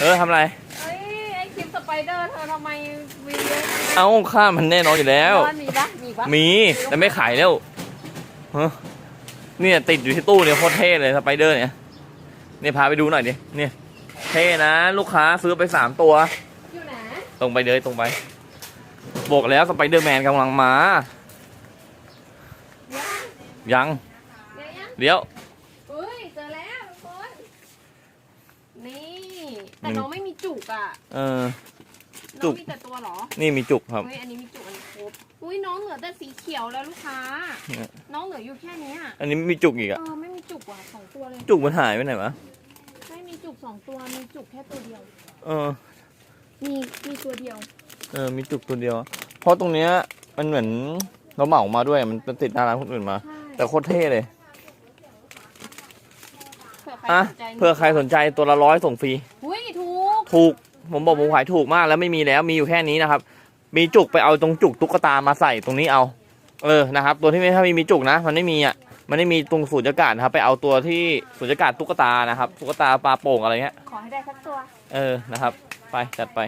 เออทำอะไร เอ้ยไอคลิปสไปเดอร์เธอทำไมวีเยอะเอ้าข้ามันแน่นอนอยู่แล้วร้านมีปะมีปะมีแต่ไม่ขายแล้วฮะเนี่ยติดอยู่ที่ตู้เนี่ยโคตรเท่เลยสไปเดอร์เนี่ยเนี่ยพาไปดูหน่อยดิเนี่ยเท่นะ ลูกค้าซื้อไปสามตัว อยู่ไหนตรงไปเลยตรงไปบอกแล้วสไปเดอร์แมนกำลังมา ยัง เดี๋ยวยังเดี๋ยว อุ้ยเจอแล้วทุกคนนี่ แต่มันน้องไม่มีจุกอะเออ จุน้อกงมีแต่ตัวเหรอนี่มีจุกครับ เฮ้ยอันนี้มีจุกอันนี้ครบอุ้ยน้องเหลือแต่สีเขียวแล้วลูกค้า เนี่ย น้องเหลืออยู่แค่เนี้ยอันนี้มีจุกอีกเออะอไม่มีจุกว่ะสองตัวเลยจุกมันหายไปไหนวะไม่มีจุกสองตัวมีจุกแค่ตัวเดียว เออ มีมีตัวเดียวเออ มีจุกตัวเดียว เพราะตรงเนี้ยมันเหมือนเราเหมามาด้วย มันเป็นติดหน้าร้านคนอื่นมา ใช่แต่โคตรเท่เลย เผื่อใครอะ สนใจเพื่อใครสนใจตัวละร้อยส่งฟรีอุ้ยถูก ถูก ผมบอกผมขายถูกมากแล้วไม่มีแล้วมีอยู่แค่นี้นะครับ มีจุกไปเอาตรงจุกตุ๊กตามาใส่ตรงนี้เอา เออนะครับ ตัวที่ไม่ถ้าไม่มีจุกนะ มันไม่มีอะมันไม่มีตรงสูญญากาศนะครับ ไปเอาตัวที่สูญญากาศตุ๊กตานะครับตุ๊กตาปลาโป่งอะไรเงี้ยขอให้ได้สักตัว เออนะครับ ไปจัดไป